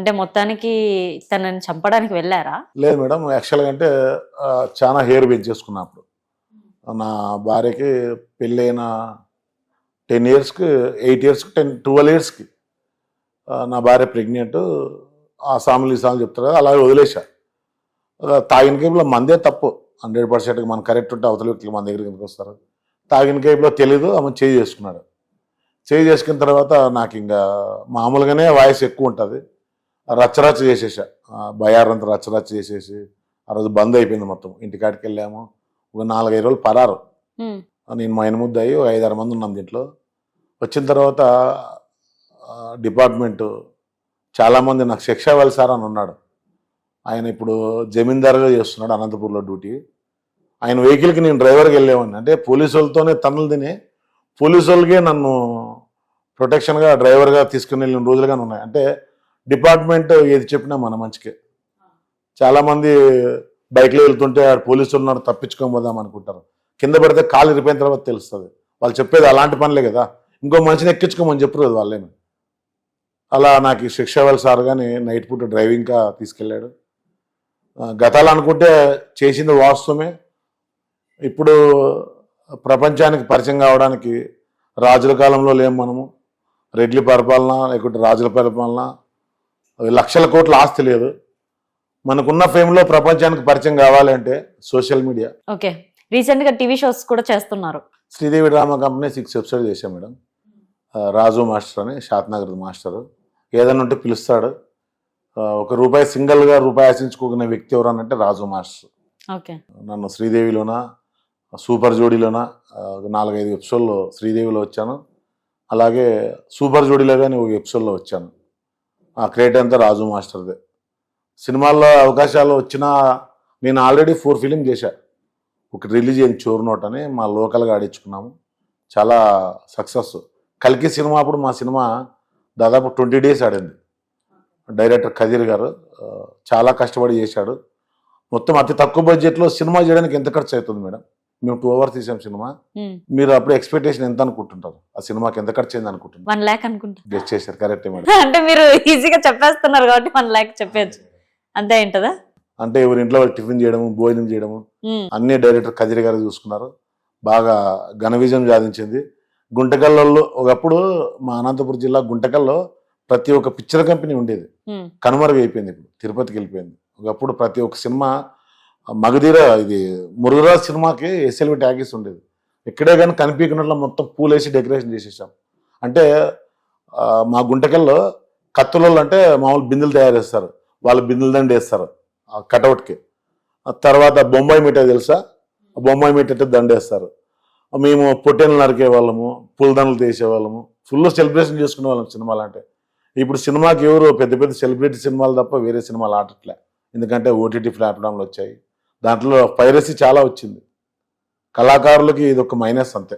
అంటే మొత్తానికి తనని చంపడానికి వెళ్ళారా? లేదు మేడం యాక్చువల్గా అంటే చాలా హెయిర్ పెంచేసుకున్నా అప్పుడు నా భార్యకి పెళ్ళైన టెన్ ఇయర్స్కి ఎయిట్ ఇయర్స్కి టెన్ ట్వెల్వ్ ఇయర్స్కి నా భార్య ప్రెగ్నెంట్. ఆ సాములు ఈ సాములు చెప్తారు కదా అలాగే వదిలేసా తాగిన కేపులో మందే తప్పు. హండ్రెడ్ పర్సెంట్గా మనం కరెక్ట్ ఉంటే అవతల వ్యక్తులు మన దగ్గరికి ఎందుకు వస్తారు? తాగిన కేపులో తెలీదు ఆమె చేయి చేసుకున్నాడు. చేయి చేసుకున్న తర్వాత నాకు ఇంకా మామూలుగానే వాయిస్ ఎక్కువ ఉంటుంది. రచ్చరచ్చ చేసేసా. బయారంతా రచ్చరచ్చ చేసేసి ఆ రోజు బంద్ అయిపోయింది మొత్తం. ఇంటికాడికి వెళ్ళాము. ఒక నాలుగైదు రోజులు పరారు. నేను మా ముద్ద అయ్యి ఒక ఐదారు మంది ఉన్నాం దీంట్లో. వచ్చిన తర్వాత డిపార్ట్మెంట్ చాలామంది నాకు శిక్ష ఇవ్వాలి సార్ అని ఉన్నాడు. ఆయన ఇప్పుడు జమీందారుగా చేస్తున్నాడు అనంతపూర్లో డ్యూటీ. ఆయన వెహికల్కి నేను డ్రైవర్కి వెళ్ళేవాడిని. అంటే పోలీసు వాళ్ళతోనే తన్నులు తిని పోలీసు వాళ్ళకే నన్ను ప్రొటెక్షన్గా డ్రైవర్గా తీసుకుని వెళ్ళిన రోజులుగానే ఉన్నాయి. అంటే డిపార్ట్మెంట్ ఏది చెప్పినా మన మంచికే. చాలామంది బైక్లో వెళ్తుంటే పోలీసులు ఉన్నారు తప్పించుకొని పోదాం అనుకుంటారు. కింద పడితే కాలు ఇరిపోయిన తర్వాత తెలుస్తుంది. వాళ్ళు చెప్పేది అలాంటి పనులే కదా. ఇంకో మనిషిని ఎక్కించుకోమని చెప్పరు కదా వాళ్ళేమి. అలా నాకు శిక్ష వాళ్ళ సార్ కానీ నైట్ పూట డ్రైవింగ్గా తీసుకెళ్ళాడు. గతాలు అనుకుంటే చేసింది వాస్తవమే. ఇప్పుడు ప్రపంచానికి పరిచయం కావడానికి రాజుల కాలంలో లేము మనము. రెడ్లి పరిపాలన లేకుంటే రాజుల పరిపాలన లక్షల కోట్ల ఆస్తి లేదు. మనకున్న ఫేమ్లో ప్రపంచానికి పరిచయం కావాలి అంటే సోషల్ మీడియా. ఓకే. రీసెంట్గా టీవీ షోస్ కూడా చేస్తున్నారు. Sridevi drama company six episode చేశాం మేడం. రాజు మాస్టర్ అని షాత్నగర్ మాస్టర్. ఏదైనా ఉంటే పిలుస్తాడు. ఒక రూపాయి సింగిల్గా రూపాయి ఆశించుకునే వ్యక్తి ఎవరనంటే రాజు మాస్టర్. ఓకే. నన్ను శ్రీదేవిలోన సూపర్ జోడీలోన నాలుగైదు ఎపిసోడ్లో శ్రీదేవిలో వచ్చాను. అలాగే సూపర్ జోడీలో కానీ ఒక ఎపిసోడ్లో వచ్చాను. ఆ క్రియేట్ అంతా రాజు మాస్టర్దే. సినిమాల్లో అవకాశాలు వచ్చినా నేను ఆల్రెడీ ఫోర్ ఫిలిం చేశా. ఒకటి రిలీజ్ అయింది చోరు నోట్ అని మా లోకల్గా ఆడించుకున్నాము. చాలా సక్సెస్. కల్కి సినిమా అప్పుడు మా సినిమా దాదాపు ట్వంటీ డేస్ ఆడింది. డైరెక్టర్ కదీర్ గారు చాలా కష్టపడి చేశాడు. మొత్తం అతి తక్కువ బడ్జెట్లో సినిమా చేయడానికి ఎంత ఖర్చు అవుతుంది మేడం? మేము టూ అవర్స్ తీసాం సినిమా. మీరు అప్పుడు ఎక్స్పెక్టేషన్ ఎంత అనుకుంటుంటారు? ఆ సినిమాకి ఎంత ఖర్చు అయింది అనుకుంటున్నారు వన్ ల్యాక్ అనుకుంటా. గెస్ట్ చేశారు కరెక్టే అంటే మీరు ఈజీగా చెప్పేస్తున్నారు కాబట్టి వన్ ల్యాక్ చెప్పేయచ్చు. అంతే ఏంటదా అంటే ఎవరి ఇంట్లో వాళ్ళు టిఫిన్ చేయడము భోజనం చేయడము అన్ని డైరెక్టర్ కదిరి గారు చూసుకున్నారు. బాగా ఘన విజయం సాధించింది. గుంటకల్లో ఒకప్పుడు మా అనంతపురం జిల్లా గుంటకల్లో ప్రతి ఒక్క పిక్చర్ కంపెనీ ఉండేది. ఉమ్, కనుమరుగైపోయింది ఇప్పుడు తిరుపతికి వెళ్ళిపోయింది. ఒకప్పుడు ప్రతి ఒక్క సినిమా మగధీర ఇది మురుగరాజ్ సినిమాకి ఎస్ఎల్వి ట్యాగీస్ ఉండేది. ఎక్కడే కానీ కనిపించినట్లు మొత్తం పూలేసి డెకరేషన్ చేసేసాం. అంటే మా గుంటకల్లో కత్తులలో అంటే మామూలు బిందెలు తయారు చేస్తారు. వాళ్ళు బిందులు దండి వేస్తారు ఆ కటౌట్కి. తర్వాత బొంబాయి మిఠాయి తెలుసా? ఆ బొంబాయి మిఠాయి దండేస్తారు మేము పొట్టెలు నరికే వాళ్ళము పూలదండలు తీసేవాళ్ళము ఫుల్ సెలబ్రేషన్ చేసుకునే వాళ్ళం సినిమాలు అంటే. ఇప్పుడు సినిమాకి ఎవరు పెద్ద పెద్ద సెలబ్రిటీ సినిమాలు తప్ప వేరే సినిమాలు ఆడట్లే. ఎందుకంటే ఓటీటీ ప్లాట్ఫామ్లు వచ్చాయి. దాంట్లో పైరసీ చాలా వచ్చింది. కళాకారులకి ఇది ఒక మైనస్ అంతే.